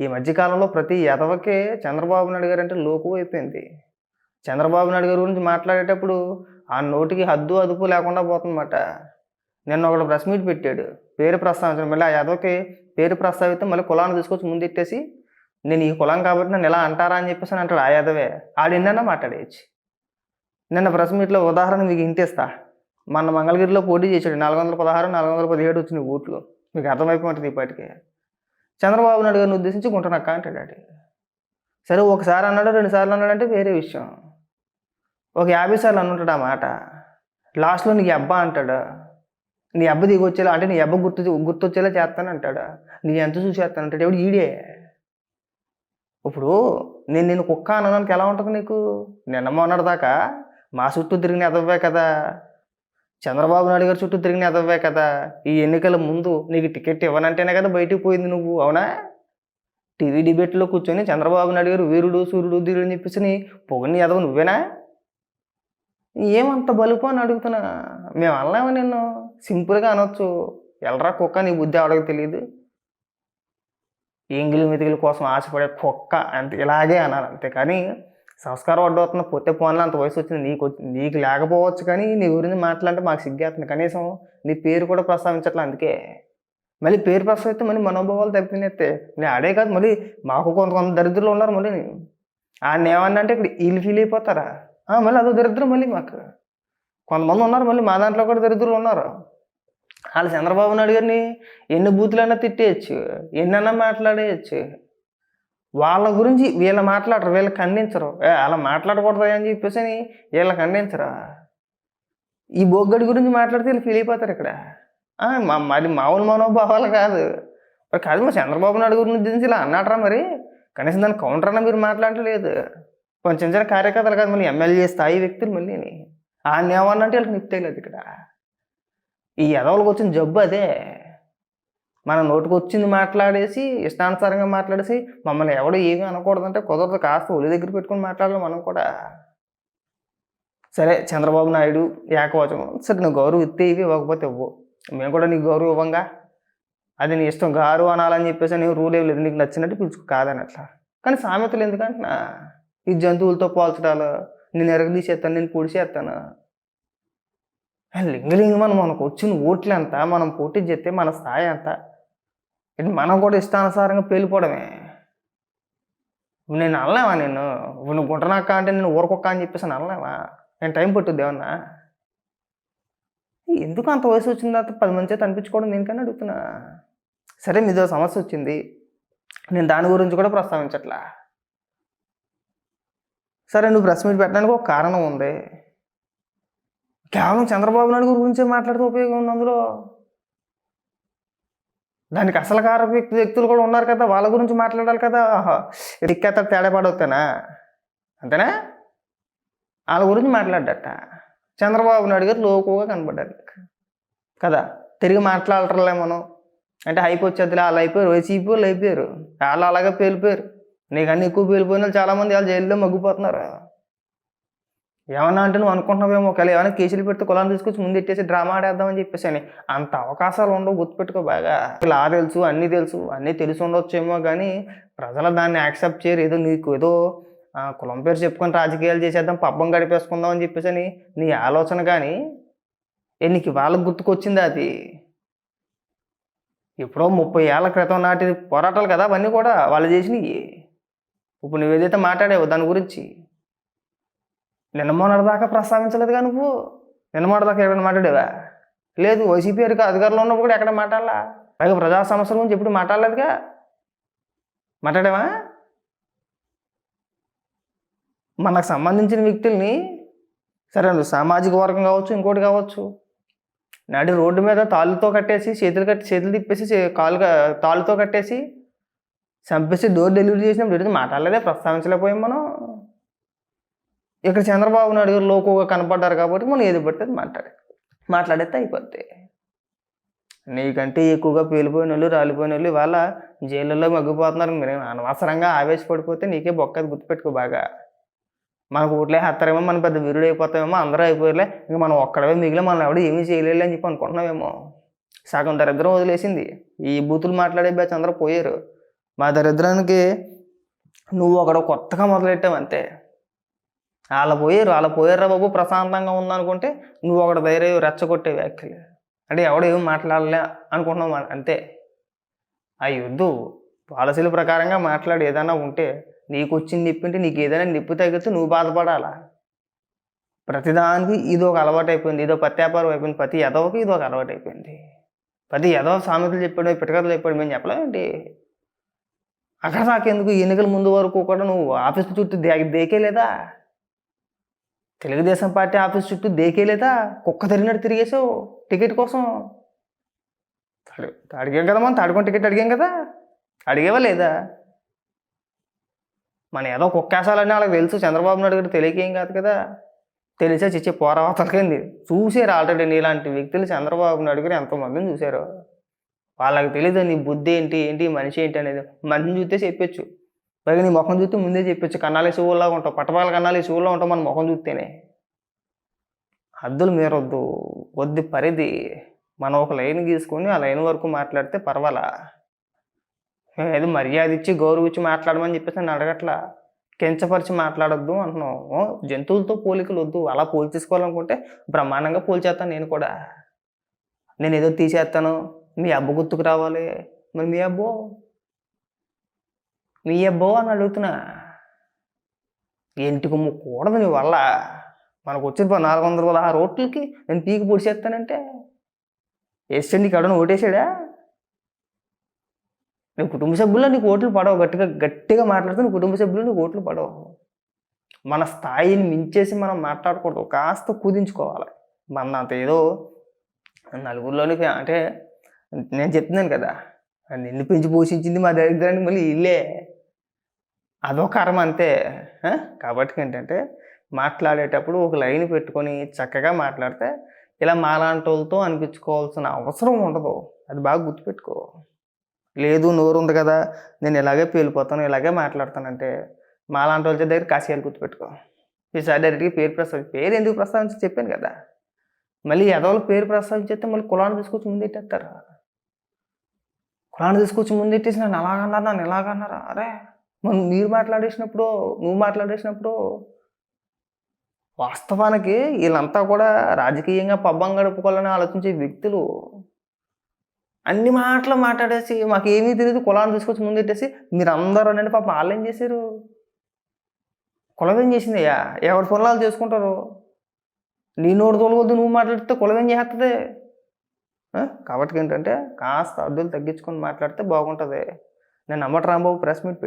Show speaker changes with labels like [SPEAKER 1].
[SPEAKER 1] ఈ మధ్యకాలంలో ప్రతి ఎదవకే చంద్రబాబు నాయుడు గారు అంటే లోకు అయిపోయింది. చంద్రబాబు నాయుడు గారి గురించి మాట్లాడేటప్పుడు ఆ నోటికి హద్దు అదుపు లేకుండా పోతుందన్నమాట. నిన్న ఒకడు ప్రెస్ మీట్ పెట్టాడు. పేరు ప్రస్తావించడం మళ్ళీ ఆ ఎదవకి పేరు ప్రస్తావిస్తే మళ్ళీ కులాన్ని తీసుకొచ్చి ముందెట్టేసి నేను ఈ కులం కాబట్టి నన్ను ఎలా అంటారా అని చెప్పేసి అని అంటాడు ఆ యాదవే ఆడిన్నన్నా మాట్లాడేయచ్చు. నిన్న ప్రెస్ మీట్లో ఉదాహరణ మీకు ఇంటేస్తా మన మంగళగిరిలో పోటీ చేశాడు. నాలుగు వందల పదహారు నాలుగు వందల పదిహేడు వచ్చిన ఓట్లు. మీకు అర్థమైపోతుంది ఇప్పటికే. చంద్రబాబు నాయుడు గారిని ఉద్దేశించి గుంటనక్క అంటాడు ఆడు. సరే ఒకసారి అన్నాడు రెండు సార్లు అన్నాడంటే వేరే విషయం. ఒక యాభై సార్లు అనుంటాడు ఆ మాట. లాస్ట్లో నీకు అబ్బా అంటాడు. నీ అబ్బ దిగొచ్చేలా అంటే నీ అబ్బ గుర్తు గుర్తొచ్చేలా చేస్తాను అంటాడు. నీ ఎంత చూసేస్తాను అంటాడు. ఎవడు ఈడే? ఇప్పుడు నేను నేను కుక్క అనడానికి ఎలా ఉంటుంది నీకు? నిన్న మొన్నటిదాకా మా చుట్టూ తిరిగిన ఎదవే కదా. చంద్రబాబు నాయుడు గారు చుట్టూ తిరిగిన ఎదవ్వే కదా. ఈ ఎన్నికల ముందు నీకు టికెట్ ఇవ్వనంటేనే కదా బయటికి పోయింది నువ్వు అవునా? టీవీ డిబేట్లో కూర్చొని చంద్రబాబు నాయుడు గారు వీరుడు సూర్యుడు ధీరుడు అని చెప్పేసి నీ పొగని ఎదవ నువ్వేనా? ఏమంత బలుపు అని అడుగుతున్నా. మేము అనలేమా నిన్ను? సింపుల్గా అనొచ్చు. ఎలరా కుక్క నీ బుద్ధి ఆడకు తెలియదు? ఎంగిలి మెతికిల కోసం ఆశపడే కుక్క అంతే ఇలాగే అన్నారు అంతే. కానీ సంస్కారం అడ్డవుతున్న పొత్తే పోన్లు అంత వయసు వచ్చింది. నీకు నీకు లేకపోవచ్చు కానీ నీ గురించి మాట్లాడితే మాకు సిగ్గేస్తుంది. కనీసం నీ పేరు కూడా ప్రస్తావించట్లే అందుకే. మళ్ళీ పేరు ప్రస్తావిస్తే మళ్ళీ మనోభావాలు దెబ్బతినేస్తే నేను అడే కాదు మళ్ళీ మాకు కొంత కొంత దరిద్రులు ఉన్నారు మళ్ళీ. ఆయన ఏమన్నా అంటే ఇక్కడ వీళ్ళు ఫీల్ అయిపోతారా? మళ్ళీ అదో దరిద్రం మళ్ళీ మాకు. కొంతమంది ఉన్నారు మళ్ళీ మా దాంట్లో కూడా దరిద్రులు ఉన్నారు. వాళ్ళు చంద్రబాబు నాయుడు గారిని ఎన్ని బూతులైనా తిట్టేయచ్చు ఎన్నైనా మాట్లాడేయచ్చు. వాళ్ళ గురించి వీళ్ళ మాట్లాడరు వీళ్ళు ఖండించరు. ఏ అలా మాట్లాడకూడదు అని చెప్పేసి అని ఖండించరా? ఈ బొగ్గడి గురించి మాట్లాడితే వీళ్ళు ఫీల్ అయిపోతారు ఇక్కడ. మా- మరి మామూలు మనోభావాలు కాదు. మరి కాదు మరి చంద్రబాబు నాయుడు గురించి ఇలా అన్నాడరా మరి? కనీసం దాని కౌంటర్ అన్న మీరు మాట్లాడలేదు కొంచెం చిన్న చిన్న కార్యకర్తలు కాదు మళ్ళీ ఎమ్మెల్యే స్థాయి వ్యక్తులు మళ్ళీ ఆ ఏమన్నంటే వీళ్ళకి నిప్తేయలేదు ఇక్కడ. ఈ ఎదవలకు వచ్చిన జబ్బు అదే. మన నోటికి వచ్చింది మాట్లాడేసి ఇష్టానుసారంగా మాట్లాడేసి మమ్మల్ని ఎవడు ఏమీ అనకూడదంటే కుదరదు. కాస్త ఒలి దగ్గర పెట్టుకుని మాట్లాడాలి మనం కూడా. సరే చంద్రబాబు నాయుడు ఏకవచనం. సరే నువ్వు గౌరవం ఇస్తే ఇవి ఇవ్వకపోతే ఇవ్వు. మేము కూడా నీకు గౌరవం ఇవ్వంగా. అది నీ ఇష్టం గారు అనాలని చెప్పేసి నేను రూల్ ఏం లేదు. నీకు నచ్చినట్టు పిలుచుకు కాదని అట్లా. కానీ సామెతలు ఎందుకంటున్నా? ఈ జంతువులతో పోల్చడాలు నేను ఎరగదీసేస్తాను నేను పొడిచేస్తాను. లింగలింగమని మనకు వచ్చిన ఓట్లు ఎంత మనం పోటీ చేస్తే మన స్థాయి ఎంత? ఇది మనం కూడా ఇష్టానుసారంగా పేలిపోవడమే. నేను అనలేవా నేను నువ్వు గుంటనాక అంటే నేను ఊరకొక్క అని చెప్పేసి అనలేవా? నేను టైం పట్టుద్ది ఏమన్నా? ఎందుకు అంత వయసు వచ్చిన తర్వాత పది మంది చేత అనిపించుకోవడం దేనికని అడుగుతున్నా? సరే మీదో సమస్య వచ్చింది. నేను దాని గురించి కూడా ప్రస్తావించట్లా. సరే నువ్వు ప్రెస్ మీట్ పెట్టడానికి ఒక కారణం ఉంది. కేవలం చంద్రబాబు నాయుడు గురించే మాట్లాడితే ఉపయోగం ఉంది అందులో. దానికి అసలు కార వ్యక్తులు కూడా ఉన్నారు కదా వాళ్ళ గురించి మాట్లాడాలి కదా. దిక్కేత తేడా పడవుతానా అంతేనా? వాళ్ళ గురించి మాట్లాడట చంద్రబాబు నాయుడు గారు లోకుగా కనబడ్డారు. కదా తిరిగి మాట్లాడటంలే మనం అంటే హైప్ వచ్చేదిలే వాళ్ళు అయిపోయారు వైసీపీ వాళ్ళు అయిపోయారు. వాళ్ళు అలాగే పేలిపోయారు. నీకన్నా ఎక్కువ పేలిపోయిన వాళ్ళు చాలామంది వాళ్ళు జైల్లో మగ్గిపోతున్నారు? ఏమన్నా అంటే నువ్వు అనుకుంటున్నావేమో ఒకవేళ ఏమైనా కేసులు పెడితే కులాన్ని తీసుకొచ్చి ముందు ఎట్టేసి డ్రామా ఆడేద్దామని చెప్పేసి అని అంత అవకాశాలు ఉండవు గుర్తుపెట్టుకో బాగా. లా తెలుసు అన్నీ తెలుసు అన్నీ తెలిసి ఉండొచ్చేమో కానీ ప్రజలు దాన్ని యాక్సెప్ట్ చేయరు. ఏదో నీకు ఏదో ఆ, కులం పేరు చెప్పుకొని రాజకీయాలు చేసేద్దాం పబ్బం గడిపేసుకుందాం అని చెప్పేసి అని నీ ఆలోచన కానీ ఏ నీకు వాళ్ళకి గుర్తుకొచ్చింది అది? ఎప్పుడో ముప్పై ఏళ్ళ క్రితం నాటి పోరాటాలు కదా అవన్నీ కూడా వాళ్ళు చేసినవి ఇప్పుడు నువ్వేదైతే ఏదైతే దాని గురించి. నిన్న మొన్నటిదాకా ప్రస్తావించలేదు ప్రస్తావించలేదుగా నువ్వు. నిన్న మొన్నటిదాకా ఎక్కడ మాట్లాడేవా? లేదు వైసీపీ అధిక అధికారంలో ఉన్నప్పుడు కూడా ఎక్కడ మాట్లాడాలా? పైగా ప్రజా సమస్యల గురించి ఎప్పుడు మాట్లాడలేదుగా? మాట్లాడావా? మనకు సంబంధించిన వ్యక్తుల్ని సరే నువ్వు సామాజిక వర్గం కావచ్చు ఇంకోటి కావచ్చు నాటి రోడ్డు మీద తాళ్ళతో కట్టేసి చేతులు కట్టి చేతులు తిప్పేసి కాలు తాళ్ళతో కట్టేసి చంపేసి డోర్ డెలివరీ చేసినప్పుడు మాట్లాడలేదే? ప్రస్తావించలేకపోయాం మనం. ఇక్కడ చంద్రబాబు నాయుడు గారు లోకుగా కనపడ్డారు కాబట్టి మనం ఏది పడితే అది మాట్లాడే మాట్లాడేస్తే అయిపోద్ది. నీకంటే ఎక్కువగా పేలిపోయిన వాళ్ళు రాలిపోయిన వాళ్ళు ఇవాళ జైళ్ళలో మగ్గిపోతున్నారు. మీరు అనవసరంగా ఆవేశపడిపోతే నీకే బొక్కది గుర్తుపెట్టుకో బాగా. మనకు ఓట్లే హత్తారేమో మనం పెద్ద వీరుడు అయిపోతామేమో అందరూ అయిపోయలే ఇంకా మనం ఒక్కడవే మిగిలిన మనం ఎవడు ఏమీ చేయలేదు అని చెప్పి అనుకుంటున్నామేమో సగం దరిద్రం వదిలేసింది. ఈ బూతులు మాట్లాడే బ్యాచ్ అందరూ పోయారు. మా దరిద్రానికి నువ్వు ఒకడ కొత్తగా మొదలెట్టావు అంతే. వాళ్ళ పోయారు వాళ్ళ పోయారా బాబు ప్రశాంతంగా ఉందనుకుంటే నువ్వు ఒకటి ధైర్యం రెచ్చగొట్టే వ్యాఖ్యలు. అంటే ఎవడు ఏం మాట్లాడలే అనుకుంటున్నావు అంతే. ఆ వద్దు పాలసీల ప్రకారంగా మాట్లాడి ఏదైనా ఉంటే నీకు వచ్చింది నిప్పింటే నీకు ఏదైనా నిప్పు తగిలితే నువ్వు బాధపడాలా? ప్రతిదానికి ఇది ఒక అలవాటు అయిపోయింది ఇదో ప్రత్యాపారం అయిపోయింది ప్రతి ఎదవకి ఇది ఒక అలవాటు అయిపోయింది. ప్రతి ఎదవ సామెతలు చెప్పాడు పిటకథలు చెప్పాడు మేము చెప్పలేమండి అక్కడ నాకెందుకు ఎన్నికల ముందు వరకు కూడా నువ్వు ఆఫీస్ చుట్టూ దే దేకేలేదా? తెలుగుదేశం పార్టీ ఆఫీస్ చుట్టూ దేకేలేదా? కుక్క తిరిగినట్టు తిరిగేసావు టికెట్ కోసం. అడిగాం కదా మనం తాడుకొని టికెట్ అడిగాం కదా. అడిగేవా లేదా? మన ఏదో కుక్కేసాలని వాళ్ళకి తెలుసు. చంద్రబాబు నాయుడు గారు తెలియకేం కాదు కదా. తెలిసే చిచ్చే పోరావతలకైంది చూసారు ఆల్రెడీ నీలాంటి వ్యక్తులు చంద్రబాబు నాయుడు గారు ఎంతోమందిని చూశారు. వాళ్ళకి తెలియదు నీ బుద్ధి ఏంటి ఏంటి మనిషి ఏంటి అనేది. మనిషిని చూస్తే చెప్పొచ్చు. పైగా నీ ముఖం చూస్తే ముందే చెప్పొచ్చు కన్నాలి శివుల్లో ఉంటావు పట్టపాల కన్నాలి శివుల్లో ఉంటావు మన ముఖం చూస్తేనే. హద్దులు మీరొద్దు కొద్ది పరిధి మనం ఒక లైన్ గీసుకొని ఆ లైన్ వరకు మాట్లాడితే పర్వాలా? ఏదో మర్యాద ఇచ్చి గౌరవించి మాట్లాడమని చెప్పేసి నేను అడగట్లా? కించపరిచి మాట్లాడొద్దు అంటున్నాం జంతువులతో పోలికలు వద్దు. అలా పోల్చేసుకోవాలనుకుంటే బ్రహ్మాండంగా పోల్చేస్తాను నేను కూడా. నేను ఏదో తీసేస్తాను. మీ అబ్బ గుర్తుకు రావాలి. మరి మీ అబ్బో? మీ అబ్బో అని అడుగుతున్నా. ఇంటికి కూడదు నీ వల్ల? మనకు వచ్చిన నాలుగు వందల ఆ రోట్లకి నేను పీకి పొడిచేస్తానంటే? వేస్తే నీకు ఎవడన్నా ఓటేసాడా? నీ కుటుంబ సభ్యుల్లో నీకు ఓట్లు పడవు. గట్టిగా గట్టిగా మాట్లాడుతూ నీ కుటుంబ సభ్యులు నీకు ఓట్లు పడవు. మన స్థాయిని మించేసి మనం మాట్లాడకూడదు. కాస్త కుదించుకోవాలి. మన అంత ఏదో నలుగురిలోని అంటే నేను చెప్తున్నాను కదా. నిన్ను పెంచి పోషించింది మా దరిద్రానికి? మళ్ళీ ఇల్లే. అదో కర్మ అంతే. కాబట్టి ఏంటంటే మాట్లాడేటప్పుడు ఒక లైన్ పెట్టుకొని చక్కగా మాట్లాడితే ఇలా మాలాంటి వాళ్ళతో అనిపించుకోవాల్సిన అవసరం ఉండదు. అది బాగా గుర్తుపెట్టుకో. లేదు నోరు ఉంది కదా నేను ఇలాగే పేలిపోతాను ఇలాగే మాట్లాడతానంటే మాలాంటి వాళ్ళ దగ్గర కాసేయాలు గుర్తుపెట్టుకో. ఈసారి డైరెక్ట్గా పేరు ప్రస్తావి పేరు ఎందుకు ప్రస్తావించి చెప్పాను కదా. మళ్ళీ ఎదవల పేరు ప్రస్తావించేస్తే మళ్ళీ కులాన్ని తీసుకొచ్చి ముందెట్టేస్తారు కులాన్ని తీసుకొచ్చి ముందెట్టేసి నన్ను అలాగన్నారు నన్ను ఎలాగన్నారా అరే మనం మీరు మాట్లాడేసినప్పుడు నువ్వు మాట్లాడేసినప్పుడు వాస్తవానికి వీళ్ళంతా కూడా రాజకీయంగా పబ్బం గడుపుకోవాలని ఆలోచించే వ్యక్తులు. అన్ని మాటలు మాట్లాడేసి మాకు ఏమీ తెలియదు కులాన్ని తీసుకొచ్చి ముందెట్టేసి మీరు అందరూ అంటే పాపం వాళ్ళు ఏం చేశారు? కులం ఏం చేసిందయ్యా ఎవరి పొలాలు చేసుకుంటారు? నీ నోరు తోలవద్దు నువ్వు మాట్లాడితే కులం ఏం చేస్తుంది? కాబట్టి ఏంటంటే కాస్త అద్దులు తగ్గించుకొని మాట్లాడితే బాగుంటుంది. నేను అమ్మట రాంబాబు ప్రెస్ మీట్